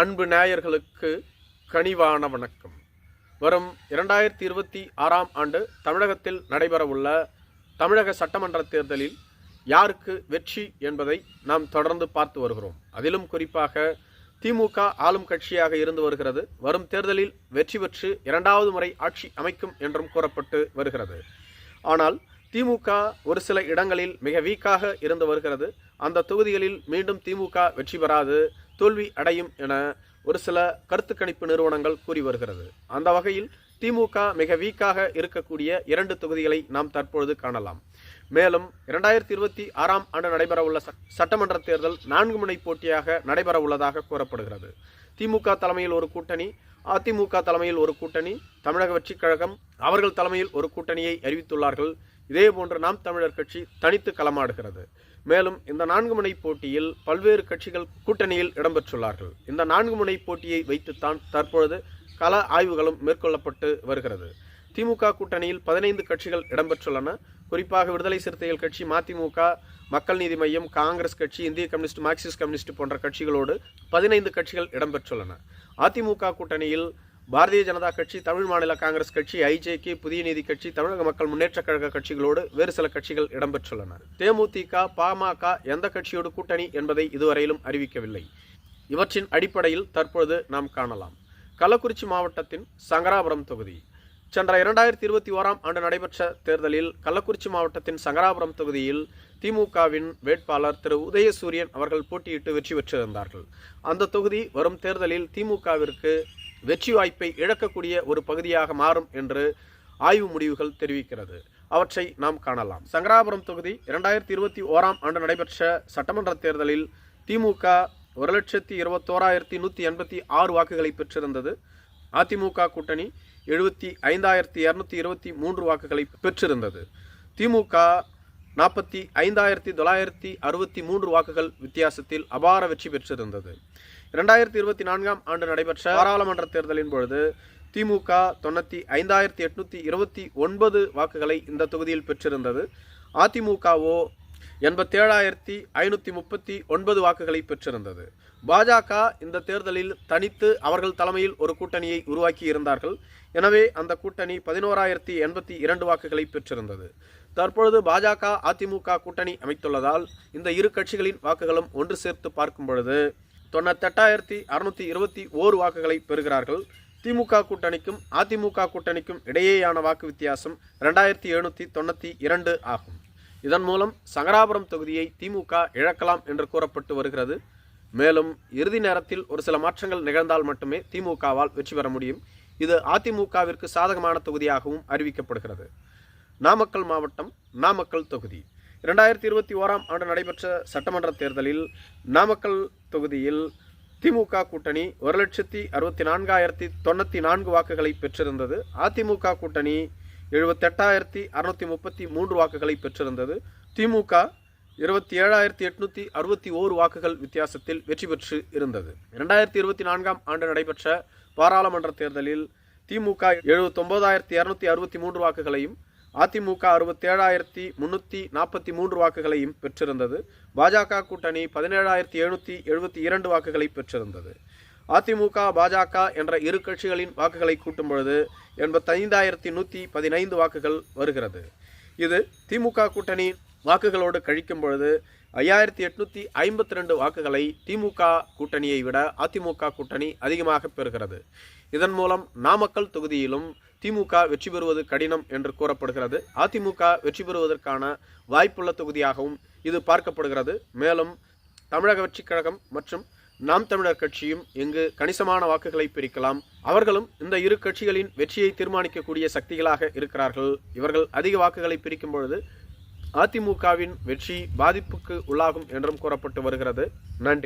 அன்பு நேயர்களுக்கு கனிவான வணக்கம். வரும் இரண்டாயிரத்தி இருபத்தி ஆறாம் ஆண்டு தமிழகத்தில் நடைபெறவுள்ள தமிழக சட்டமன்ற தேர்தலில் யாருக்கு வெற்றி என்பதை நாம் தொடர்ந்து பார்த்து வருகிறோம். அதிலும் குறிப்பாக திமுக ஆளும் கட்சியாக இருந்து வருகிறது. வரும் தேர்தலில் வெற்றி பெற்று இரண்டாவது முறை ஆட்சி அமைக்கும் என்றும் கூறப்பட்டு வருகிறது. ஆனால் திமுக ஒரு சில இடங்களில் மிக வீக்காக இருந்து வருகிறது. அந்த தொகுதிகளில் மீண்டும் திமுக வெற்றி பெறாது. தோல்வி அடையும் என ஒரு சில கருத்து கணிப்பு நிறுவனங்கள் கூறி வருகிறது. அந்த வகையில் திமுக மிக வீக்காக இருக்கக்கூடிய இரண்டு தொகுதிகளை நாம் தற்பொழுது காணலாம். மேலும் இரண்டாயிரத்தி இருபத்தி ஆறாம் ஆண்டு நடைபெறவுள்ள ச- சட்டமன்ற தேர்தல் நான்கு முனை போட்டியாக நடைபெறவுள்ளதாக கூறப்படுகிறது. திமுக தலைமையில் ஒரு கூட்டணி அதிமுக தலைமையில் ஒரு கூட்டணி தமிழக வெற்றிக் கழகம் அவர்கள் தலைமையில் ஒரு கூட்டணியை அறிவித்துள்ளார்கள். இதேபோன்று நாம் தமிழர் கட்சி தனித்து களமாடுகிறது. மேலும் இந்த நான்கு முனை போட்டியில் பல்வேறு கட்சிகள் கூட்டணியில் இடம்பெற்றுள்ளார்கள். இந்த நான்கு முனை போட்டியை வைத்துத்தான் தற்பொழுது கள ஆய்வுகளும் மேற்கொள்ளப்பட்டு வருகிறது. திமுக கூட்டணியில் பதினைந்து கட்சிகள் இடம்பெற்றுள்ளன. குறிப்பாக விடுதலை சிறுத்தைகள் கட்சி மதிமுக மக்கள் நீதி மையம் காங்கிரஸ் கட்சி இந்திய கம்யூனிஸ்ட் மார்க்சிஸ்ட் கம்யூனிஸ்ட் போன்ற கட்சிகளோடு பதினைந்து கட்சிகள் இடம்பெற்றுள்ளன. அதிமுக கூட்டணியில் பாரதிய ஜனதா கட்சி தமிழ் மாநில காங்கிரஸ் கட்சி ஐஜேகே புதிய நீதி கட்சி தமிழக மக்கள் முன்னேற்றக் கழக கட்சிகளோடு வேறு சில கட்சிகள் இடம்பெற்றுள்ளன. தேமுதிக பாமக எந்த கட்சியோடு கூட்டணி என்பதை இதுவரையிலும் அறிவிக்கவில்லை. இவற்றின் அடிப்படையில் தற்பொழுது நாம் காணலாம். கள்ளக்குறிச்சி மாவட்டத்தின் சங்கராபுரம் தொகுதி. சென்ற இரண்டாயிரத்தி இருபத்தி ஓராம் ஆண்டு நடைபெற்ற தேர்தலில் கள்ளக்குறிச்சி மாவட்டத்தின் சங்கராபுரம் தொகுதியில் திமுகவின் வேட்பாளர் திரு. உதயசூரியன் அவர்கள் போட்டியிட்டு வெற்றி பெற்றிருந்தார்கள். அந்த தொகுதி வரும் தேர்தலில் திமுகவிற்கு வெற்றி வாய்ப்பை இழக்கக்கூடிய ஒரு பகுதியாக மாறும் என்று ஆய்வு முடிவுகள் தெரிவிக்கிறது. அவற்றை நாம் காணலாம். சங்கராபுரம் தொகுதி இரண்டாயிரத்தி இருபத்தி ஓராம் ஆண்டு நடைபெற்ற சட்டமன்ற தேர்தலில் திமுக ஒரு லட்சத்தி இருபத்தோராயிரத்தி நூற்றி எண்பத்தி ஆறு வாக்குகளை பெற்றிருந்தது. அதிமுக கூட்டணி எழுபத்தி ஐந்தாயிரத்தி இரநூத்தி இருபத்தி மூன்று வாக்குகளை பெற்றிருந்தது. திமுக நாற்பத்தி ஐந்தாயிரத்தி தொள்ளாயிரத்தி அறுபத்தி மூன்று வாக்குகள் வித்தியாசத்தில் அபார வெற்றி பெற்றிருந்தது. இரண்டாயிரத்தி இருபத்தி நான்காம் ஆண்டு நடைபெற்ற பாராளுமன்ற தேர்தலின் பொழுது திமுக தொண்ணூற்றி ஐந்தாயிரத்தி எட்நூற்றி இருபத்தி ஒன்பது வாக்குகளை இந்த தொகுதியில் பெற்றிருந்தது. அதிமுகவோ எண்பத்தேழாயிரத்தி ஐநூற்றி முப்பத்தி ஒன்பது வாக்குகளை பெற்றிருந்தது. பாஜக இந்த தேர்தலில் தனித்து அவர்கள் தலைமையில் ஒரு கூட்டணியை உருவாக்கி இருந்தார்கள் எனவே அந்த கூட்டணி பதினோராயிரத்தி எண்பத்தி இரண்டு வாக்குகளை பெற்றிருந்தது. தற்பொழுது பாஜக அதிமுக கூட்டணி அமைத்துள்ளதால் இந்த இரு கட்சிகளின் வாக்குகளும் ஒன்று சேர்த்து பார்க்கும் பொழுது தொண்ணூத்தெட்டாயிரத்தி அறுநூத்தி இருபத்தி ஓரு வாக்குகளை பெறுகிறார்கள். திமுக கூட்டணிக்கும் அதிமுக கூட்டணிக்கும் இடையேயான வாக்கு வித்தியாசம் ரெண்டாயிரத்தி எழுநூற்றி தொண்ணூற்றி இரண்டு ஆகும். இதன் மூலம் சங்கராபுரம் தொகுதியை திமுக இழக்கலாம் என்று கூறப்பட்டு வருகிறது. மேலும் இறுதி நேரத்தில் ஒரு சில மாற்றங்கள் நிகழ்ந்தால் மட்டுமே திமுகவால் வெற்றி பெற முடியும். இது அதிமுகவிற்கு சாதகமான தொகுதியாகவும் அறிவிக்கப்படுகிறது. நாமக்கல் மாவட்டம் நாமக்கல் தொகுதி. இரண்டாயிரத்தி இருபத்தி ஓராம் ஆண்டு நடைபெற்ற சட்டமன்ற தேர்தலில் நாமக்கல் தொகுதியில் திமுக கூட்டணி ஒரு லட்சத்தி அறுபத்தி நான்காயிரத்தி தொண்ணூற்றி நான்கு வாக்குகளை பெற்றிருந்தது. அதிமுக கூட்டணி எழுபத்தெட்டாயிரத்தி அறுநூற்றி முப்பத்தி மூன்று வாக்குகளை பெற்றிருந்தது. திமுக இருபத்தி ஏழாயிரத்தி எட்நூத்தி அறுபத்தி ஓரு வாக்குகள் வித்தியாசத்தில் வெற்றி பெற்று இருந்தது. இரண்டாயிரத்தி இருபத்தி நான்காம் ஆண்டு நடைபெற்ற பாராளுமன்ற தேர்தலில் திமுக எழுபத்தொன்பதாயிரத்தி இரநூத்தி அறுபத்தி மூன்று வாக்குகளையும் அதிமுக அறுபத்தேழாயிரத்தி முன்னூற்றி நாற்பத்தி மூன்று வாக்குகளையும் பெற்றிருந்தது. பாஜக கூட்டணி பதினேழாயிரத்தி எழுநூற்றி எழுபத்தி இரண்டு வாக்குகளை பெற்றிருந்தது. அதிமுக பாஜக என்ற இரு கட்சிகளின் வாக்குகளை கூட்டும் பொழுது எண்பத்தைந்தாயிரத்தி நூற்றி பதினைந்து வாக்குகள் வருகிறது. இது திமுக கூட்டணி வாக்குகளோடு கழிக்கும் பொழுது ஐயாயிரத்தி எட்நூற்றி ஐம்பத்தி ரெண்டு வாக்குகளை திமுக கூட்டணியை விட அதிமுக கூட்டணி அதிகமாக பெறுகிறது. இதன் மூலம் நாமக்கல் தொகுதியிலும் திமுக வெற்றி பெறுவது கடினம் என்று கூறப்படுகிறது. அதிமுக வெற்றி பெறுவதற்கான வாய்ப்புள்ள தொகுதியாகவும் இது பார்க்கப்படுகிறது. மேலும் தமிழக வெற்றிக் கழகம் மற்றும் நாம் தமிழர் கட்சியும் இங்கு கணிசமான வாக்குகளை பிரிக்கலாம். அவர்களும் இந்த இரு கட்சிகளின் வெற்றியை தீர்மானிக்கக்கூடிய சக்திகளாக இருக்கிறார்கள். இவர்கள் அதிக வாக்குகளை பிரிக்கும் பொழுது அதிமுகவின் வெற்றி பாதிப்புக்கு உள்ளாகும் என்றும் கூறப்பட்டு வருகிறது. நன்றி.